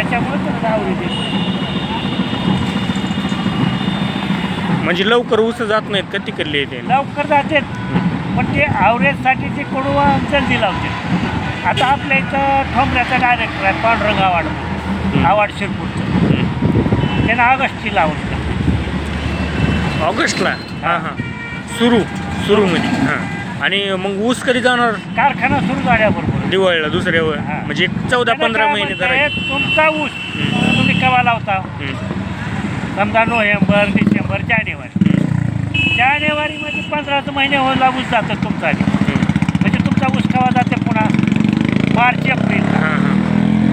त्याच्यामुळे त्याला आवरेज येतो म्हणजे लवकर ऊस जात नाहीत का तिकडले येते लवकर जाते पण ते आवरेजसाठी ते कडवा जल्दी लावते आता आपल्या इथं ठोंबऱ्याचा डायरेक्टर आहे पांडुरंग आवाड आवाड शिरपूरचं. त्यानं ऑगस्टची लावलं ऑगस्टला? हां हां. सुरू सुरू मध्ये हां. आणि मग ऊस कधी जाणार? कारखाना सुरू झाल्याबरोबर. दिवाळीला दुसऱ्यावर. हां. म्हणजे चौदा पंधरा काय महिने म्हणताय, तुमचा ऊस तुम्ही केव्हा लावता? समजा नोव्हेंबर डिसेंबर जानेवारी. जानेवारीमध्ये पंधराच महिने होला ऊस जातं तुमचा आधी. म्हणजे तुमचा ऊस केव्हा जाते पुन्हा? March April. हां हां.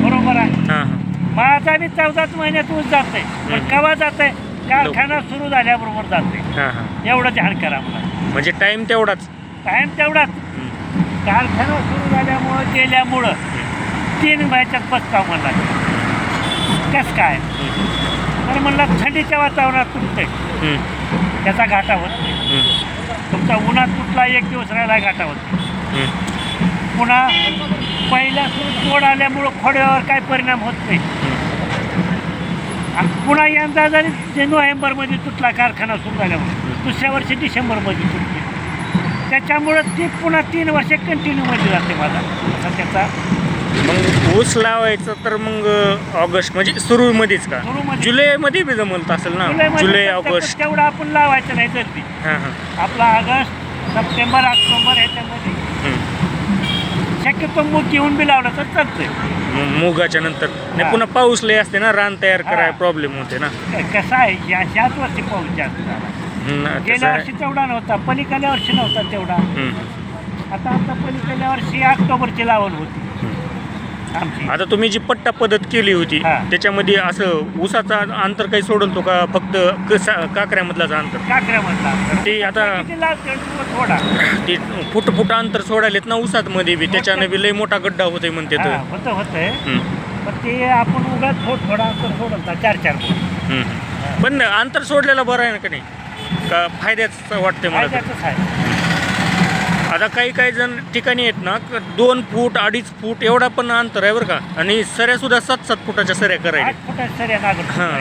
बरोबर आहे? हां हां. माझा बी चौदाच महिन्यात ऊस जाते पण हम्म. केव्हा जाते कारखाना सुरू झाल्याबरोबर जाते हां हां. एवढं ध्यान करा मला. म्हणजे टाइम तेवढाच. टाईम तेवढाच. कारखाना सुरू झाल्यामुळं गेल्यामुळं तीन महिन्याच्यात पस्ताव म्हणला. कस काय? तर म्हणला थंडीच्या वातावरणात तुटतंय. त्याचा घाटा होत नाही. तुमचा उन्हात कुठला एक दिवस राहिला घाटा होत नाही. पुन्हा पहिल्या सुरू तोड आल्यामुळं खोड्यावर काय परिणाम होत नाही. आणि पुन्हा यंदा जरी नोव्हेंबरमध्ये तुटला कारखाना सुरू झाल्यामुळे दुसऱ्या वर्षी डिसेंबरमध्ये तुटला. त्याच्यामुळं ती पुन्हा तीन वर्ष कंटिन्यूमध्ये जाते माझा. असा त्याचा मग ऊस लावायचं तर मग ऑगस्ट म्हणजे सुरू मध्येच का? सुरूमध्ये. जुलै मध्ये बी जमत असेल ना? जुलैमध्ये जुलै फक्त ऑगस्ट. तेवढं आपण लावायचं नाही जल्दी हां हां. आपला ऑगस्ट सप्टेंबर ऑक्टोबर ह्याच्यामध्ये हम्म. शक्यतो मूग घेऊन बी लावलं तर चालतंय. मग मुगाच्या नंतर. नाही हां. पुन्हा पाऊस लय असते ना रान तयार करायला हां. प्रॉब्लेम होते ना? क- कसं आहे या ह्याच वर्षी पाऊस जास्त झाला. हम्म, गेल्या. वर्षी तेवढा नव्हता पलीकडल्या वर्षी नव्हता तेवढा. हम्म. आता आमचा पलीकडल्या वर्षी ऑक्टोबरची लावण होती. आमची. आता तुम्ही जी पट्टा पद्धत केली होती हां. त्याच्यामध्ये असं ऊसाचा अंतर काही सोडल का? फक्त कसा काकऱ्यामधलाच अंतर? काकऱ्या म्हणला ते आता- थोडा. ते फुट फुट अंतर सोडायलेत ना ऊसात मध्ये बी. त्याच्याने बी लय मोठा गड्डा होतोय म्हणते तर. हा, होतं होतंय. हम्म, पण ते आपण उगाच थोडं थोडा अंतर सोडत चार चार फूट. हम्म. पण अंतर सोडलेलं बरं आहे ना का नाही? का फायद्याचं वाटतंय मला तर. फायद्याचंच आहे. आता काही काही जण ठिकाणी आहेत ना क- दोन फूट अडीच फूट एवढा पण अंतर आहे बरं का. आणि सऱ्या सुद्धा सात सात फुटाच्या सऱ्या करायला आठ फुटात सऱ्या नागरिक हां.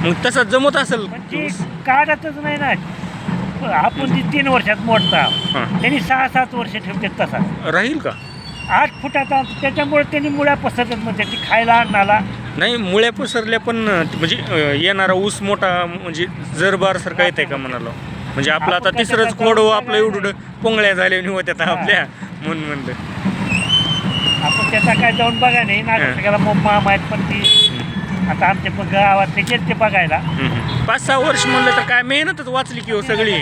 मग तसं जमत असेल पण ती काढतच नाही ना. आपण ती तीन वर्षात मोडता हां. त्यांनी सहा सात वर्ष ठेवतात तसा. राहील का? आठ फुटाचा त्याच्यामुळे त्यांनी मुळ्या पसरतात म्हणजे ती खायला अन्नाला नाही मुळ्या पसरल्या पण म्हणजे येणारा ऊस मोठा म्हणजे जरबार सारखा येत आहे का म्हणाला? म्हणजे आपलं आता तिसरंच खोड जाऊन आपलं एवढं पोंगळ्या झाल्या होत्या आता. आपल्या म्हणून म्हणलं. आपण त्याचा काय जाऊन बघा नाही नागरिकाला माहीत पण ती आता आमच्या पण गावातले गेलते बघायला. पाच सहा वर्ष म्हणलं तर काय मेहनतच वाचली की हो सगळी.